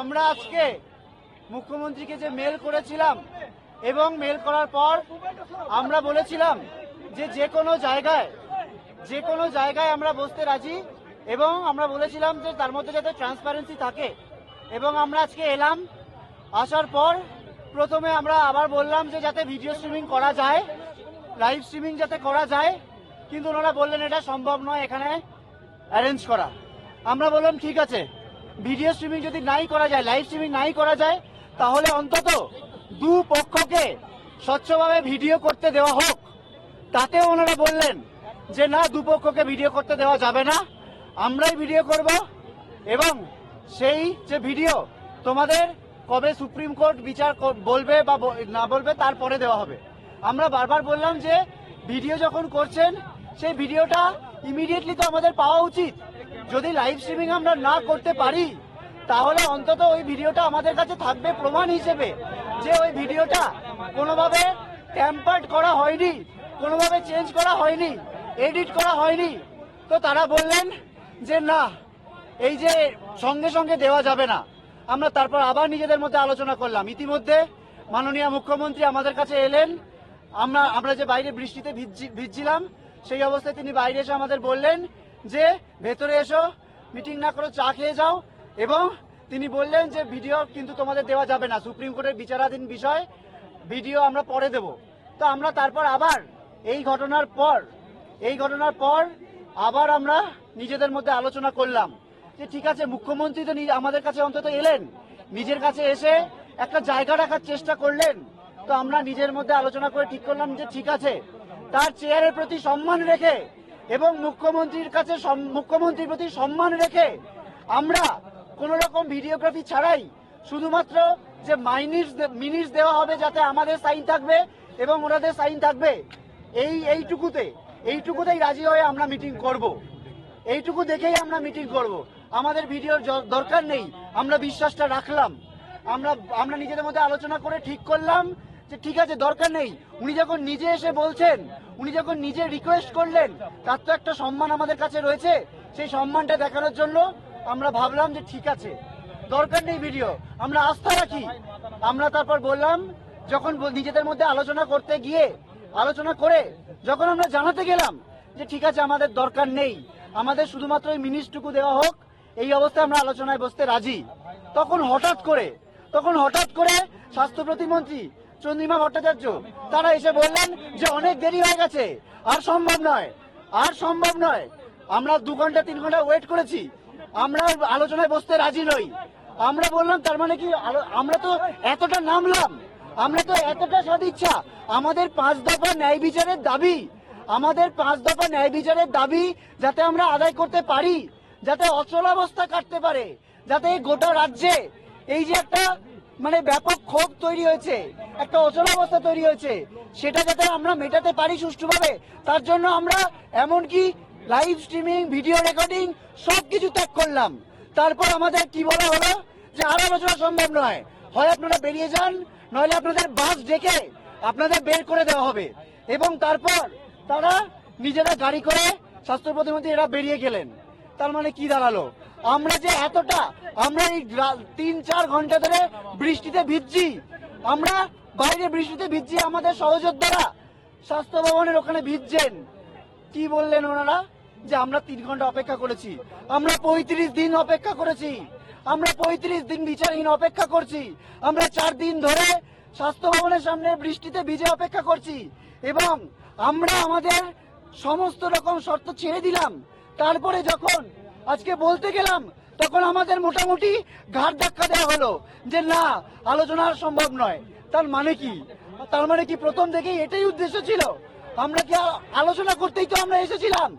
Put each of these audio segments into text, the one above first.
আমরা আজকে মুখ্যমন্ত্রীকে যে মেল করেছিলাম এবং মেল করার পর আমরা বলেছিলাম যে যে কোনো জায়গায়, যে কোনো জায়গায় আমরা বসতে রাজি এবং আমরা বলেছিলাম যে তার মধ্যে যাতে ট্রান্সপারেন্সি থাকে এবং আমরা আজকে এলাম। আসার পর প্রথমে আমরা আবার বললাম যে যাতে ভিডিও স্ট্রিমিং করা যায় লাইভ স্ট্রিমিং যাতে করা যায়, কিন্তু ওনারা বললেন এটা সম্ভব নয় এখানে অ্যারেঞ্জ করা। আমরা বললাম, ঠিক আছে। ভিডিও স্ট্রিমিং যদি নাই করা যায় লাইভ স্ট্রিমিং নাই করা যায়, তাহলে অন্তত দু পক্ষকে স্বচ্ছভাবে ভিডিও করতে দেওয়া হোক। তাতেও ওনারা বললেন যে, না দুপক্ষকে ভিডিও করতে দেওয়া যাবে না। আমরাই ভিডিও করব এবং সেই যে ভিডিও তোমাদের কবে সুপ্রিম কোর্ট বিচার বলবে বা না বলবে তারপরে দেওয়া হবে। আমরা বারবার বললাম যে, ভিডিও যখন করছেন, সেই ভিডিওটা ইমিডিয়েটলি তো আমাদের পাওয়া উচিত। যদি লাইভ স্ট্রিমিং আমরা না করতে পারি, তাহলে অন্তত ওই ভিডিওটা আমাদের কাছে থাকবে প্রমাণ হিসেবে যে ওই ভিডিওটা কোনোভাবে ট্যাম্পার্ড করা হয়নি, কোনোভাবে চেঞ্জ করা হয়নি এডিট করা হয়নি। তো তারা বললেন যে, না, এই যে সঙ্গে সঙ্গে দেওয়া যাবে না। আমরা তারপর আবার নিজেদের মধ্যে আলোচনা করলাম। ইতিমধ্যে মাননীয় মুখ্যমন্ত্রী আমাদের কাছে এলেন। আমরা আমরা যে বাইরে বৃষ্টিতে ভিজছি- ভিজছিলাম, সেই অবস্থায় তিনি বাইরে এসে আমাদের বললেন যে ভেতরে এসো, মিটিং না করো চা খেয়ে যাও। এবং তিনি বললেন যে ভিডিও কিন্তু তোমাদের দেওয়া যাবে না। সুপ্রিম কোর্টের বিচারাধীন বিষয়, ভিডিও আমরা পরে দেব। তো আমরা তারপর আবার এই ঘটনার পর, এই ঘটনার পর আবার আমরা নিজেদের মধ্যে আলোচনা করলাম যে ঠিক আছে, মুখ্যমন্ত্রী তো আমাদের কাছে অন্তত এলেন। নিজের কাছে এসে একটা জায়গা রাখার চেষ্টা করলেন। তো আমরা নিজের মধ্যে আলোচনা করে ঠিক করলাম যে ঠিক আছে, তার চেয়ারের প্রতি সম্মান রেখে এবং মুখ্যমন্ত্রীর কাছে মুখ্যমন্ত্রীর প্রতি সম্মান রেখে আমরা কোন রকম ভিডিওগ্রাফি ছাড়াই শুধুমাত্র যে মাইনিটস মিনিটস দেওয়া হবে যাতে আমাদের সাইন থাকবে এবং ওনাদের সাইন থাকবে, এই, এইটুকুতে, এইটুকুতেই রাজি হয়ে আমরা মিটিং করব। এইটুকু দেখেই আমরা মিটিং করব। আমাদের ভিডিওর দরকার নেই। আমরা বিশ্বাসটা রাখলাম। আমরা আমরা নিজেদের মধ্যে আলোচনা করে ঠিক করলাম। যে ঠিক আছে, দরকার নেই। উনি যখন নিজে এসে বলছেন, উনি যখন নিজে রিকোয়েস্ট করলেন, তার তো একটা সম্মান আমাদের কাছে রয়েছে। সেই সম্মানটা দেখানোর জন্য আমরা ভাবলাম যে ঠিক আছে, দরকার নেই ভিডিও আমরা আস্থা রাখি। আমরা তারপর বললাম, যখন নিজেদের মধ্যে আলোচনা করতে গিয়ে, আলোচনা করে, যখন আমরা জানাতে গেলাম যে ঠিক আছে, আমাদের দরকার নেই, আমাদের শুধুমাত্র এই মিনিটটুকু দেওয়া হোক, এই অবস্থায় আমরা আলোচনায় বসতে রাজি। তখন হঠাৎ করে, তখন হঠাৎ করে স্বাস্থ্য প্রতিমন্ত্রী চন্দ্রিমা ভট্টাচার্য। তারা এসে বললেন যে অনেক দেরি হয়ে গেছে। আর সম্ভব নয়। আর সম্ভব নয়। আমরা দু ঘণ্টা, তিন ঘণ্টা ওয়েট করেছি। আমরা আলোচনায় বসতে রাজি নই। আমরা বললাম, তার মানে কি আমরা তো এতটা নামলাম। আমরা তো এতটা সদিচ্ছা। আমাদের পাঁচ দফা ন্যায় বিচারের দাবি। আমাদের পাঁচ দফা ন্যায় বিচারের দাবি যাতে আমরা আদায় করতে পারি, যাতে অচলাবস্থা কাটতে পারে, যাতে গোটা রাজ্যে এই যে একটা মানে ব্যাপক ক্ষোভ তৈরি হয়েছে, একটা অচলাবস্থা তৈরি হয়েছে। সেটা যাতে আমরা মেটাতে পারি সুষ্ঠুভাবে। তার জন্য আমরা এমনকি লাইভ স্ট্রিমিং ভিডিও রেকর্ডিং সবকিছু ত্যাগ করলাম। তারপর আমাদের কি বলা হলো? যে আর আলোচনা সম্ভব নয়। হয় আপনারা বেরিয়ে যান, নইলে আপনাদের বাস ডেকে আপনাদের বের করে দেওয়া হবে। এবং তারপর তারা নিজেরা গাড়ি করে স্বাস্থ্য প্রতিমন্ত্রী এরা বেরিয়ে গেলেন। তার মানে কি দাঁড়াল? আমরা যে এতটা, আমরা এই তিন, চার ঘণ্টা ধরে বৃষ্টিতে ভিজছি। আমরা বাইরে বৃষ্টিতে ভিজছি, আমাদের সহযোদ্ধারা স্বাস্থ্য ভবনের ওখানে ভিজছেন। কি বললেন ওনারা? যে আমরা তিন ঘণ্টা অপেক্ষা করেছি। আমরা পঁয়ত্রিশ দিন অপেক্ষা করেছি। আমরা পঁয়ত্রিশ দিন বিচারহীন অপেক্ষা করছি। আমরা চার দিন ধরে স্বাস্থ্য ভবনের সামনে বৃষ্টিতে ভিজে অপেক্ষা করছি। এবং আমরা আমাদের সমস্ত রকম শর্ত ছেড়ে দিলাম। তারপরে যখন আজকে বলতে গেলাম, তখন আমাদের মোটামুটি ঘাট ধাক্কা দেওয়া হলো যে না, আলোচনা আর সম্ভব নয়। তার মানে কি? তার মানে কি প্রথম থেকেই এটাই উদ্দেশ্য ছিল? আমরা কি আলোচনা করতেই তো আমরা এসেছিলাম?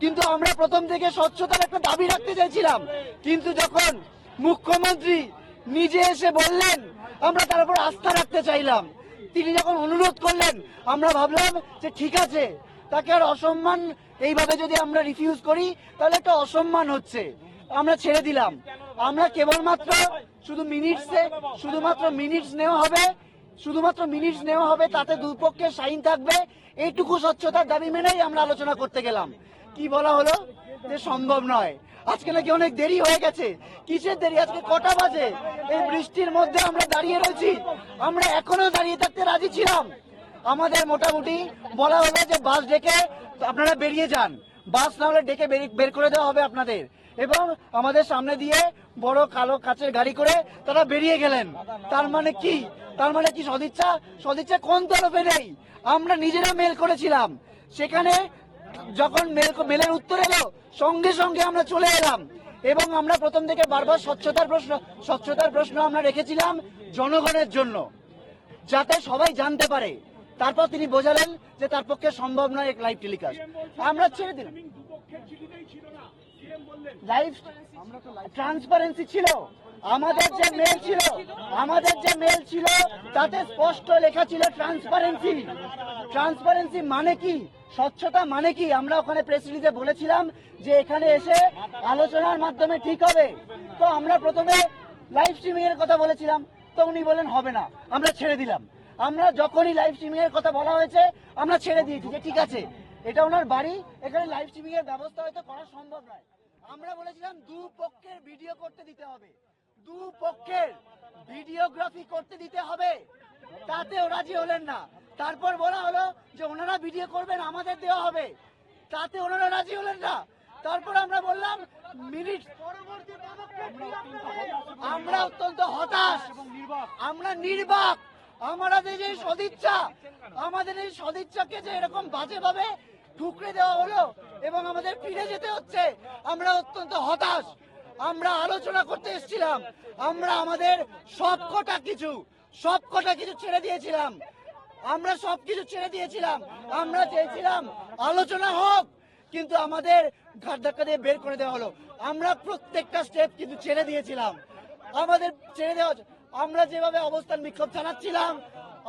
কিন্তু আমরা প্রথম থেকে স্বচ্ছতার একটা দাবি রাখতে চাইছিলাম। কিন্তু যখন মুখ্যমন্ত্রী নিজে এসে বললেন, আমরা তার উপর আস্থা রাখতে চাইলাম। তিনি যখন অনুরোধ করলেন, আমরা ভাবলাম যে ঠিক আছে তাকে আর অসম্মান এইভাবে যদি আমরা রিফিউজ করি, তাহলে একটা অসম্মান হচ্ছে। আমরা ছেড়ে দিলাম। আমরা কেবলমাত্র শুধু মিনিটসে শুধুমাত্র মিনিটস নেওয়া হবে। শুধুমাত্র মিনিটস নেওয়া হবে, তাতে দুপক্ষের সাইন থাকবে। এইটুকু স্বচ্ছতার দাবি মেনেই আমরা আলোচনা করতে গেলাম। কি বলা হলো? যে সম্ভব নয়। আজকে নাকি অনেক দেরি হয়ে গেছে। কিসের দেরি? আজকে কটা বাজে? এই বৃষ্টির মধ্যে আমরা দাঁড়িয়ে রয়েছি। আমরা এখনও দাঁড়িয়ে থাকতে রাজি ছিলাম। আমাদের মোটামুটি বলা হলো যে বাস ডেকে আপনারা বেরিয়ে যান। বাস না হলে ডেকে বের করে দেওয়া হবে আপনাদের। এবং আমাদের সামনে দিয়ে বড় কালো কাচের গাড়ি করে তারা বেরিয়ে গেলেন। তার মানে কি? তার মানে কি সদিচ্ছা? সদিচ্ছা কোন তরফে নেই? আমরা নিজেরা মেল করেছিলাম। সেখানে যখন মেল মেলের উত্তর এলো, সঙ্গে সঙ্গে আমরা চলে এলাম। এবং আমরা প্রথম থেকে বারবার স্বচ্ছতার প্রশ্ন স্বচ্ছতার প্রশ্ন আমরা রেখেছিলাম জনগণের জন্য, যাতে সবাই জানতে পারে। তারপর তিনি বোঝালেন যে তার পক্ষে সম্ভব নয় এক লাইভ টেলিকাস্ট আমরা ছেড়ে দিলাম। লাইভ ট্রান্সপারেন্সি ছিল আমাদের যে মেল ছিল আমাদের যে মেল ছিল তাতে স্পষ্ট লেখা ছিল ট্রান্সপারেন্সি ট্রান্সপারেন্সি মানে কি? স্বচ্ছতা মানে কি? আমরা ওখানে প্রেস রিলিজে বলেছিলাম যে এখানে এসে আলোচনার মাধ্যমে ঠিক হবে। তো আমরা প্রথমে লাইভ স্ট্রিমিং এর কথা বলেছিলাম তো উনি বলেন হবে না আমরা ছেড়ে দিলাম। আমরা যখনই লাইভ স্ট্রিমিং এর কথা বলা হয়েছে, আমরা ছেড়ে দিয়েছি যে ঠিক আছে, এটা ওনার বাড়ি, এখানে লাইভ স্ট্রিমিং এর ব্যবস্থা হয়তো করা সম্ভব নয়। আমরা বলেছিলাম দু পক্ষের ভিডিও করতে দিতে হবে। দু পক্ষের ভিডিওগ্রাফি করতে দিতে হবে। তাতেও রাজি হলেন না। তারপর বলা হলো যে ওনারা ভিডিও করবেন, আমাদের দেওয়া হবে। তাতে ওনারা রাজি হলেন না। তারপর আমরা বললাম, মিনিট, আমরা অত্যন্ত হতাশ। আমরা নির্বাক। আমাদের যে সদিচ্ছা, আমাদের এই সদিচ্ছাকে যে এরকম বাজেভাবে ঠুকরে দেওয়া হলো এবং আমাদের ফিরে যেতে হচ্ছে, আমরা অত্যন্ত হতাশ। আমরা আলোচনা করতে এসেছিলাম, আমরা আমাদের সব কটা কিছু সব কটা কিছু ছেড়ে দিয়েছিলাম। আমরা সব কিছু ছেড়ে দিয়েছিলাম, আমরা চেয়েছিলাম আলোচনা হোক, কিন্তু আমাদের ঘাট ধাক্কা দিয়ে বের করে দেওয়া হলো। আমরা প্রত্যেকটা স্টেপ কিন্তু ছেড়ে দিয়েছিলাম। আমাদের ছেড়ে দেওয়া। আমরা যেভাবে অবস্থান বিক্ষোভ চালাচ্ছিলাম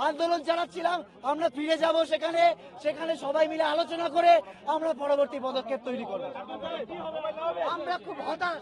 আন্দোলন চালাচ্ছিলাম আমরা ফিরে যাব সেখানে সেখানে সবাই মিলে আলোচনা করে আমরা পরবর্তী পদক্ষেপ তৈরি করব। আমরা খুব হতাশ।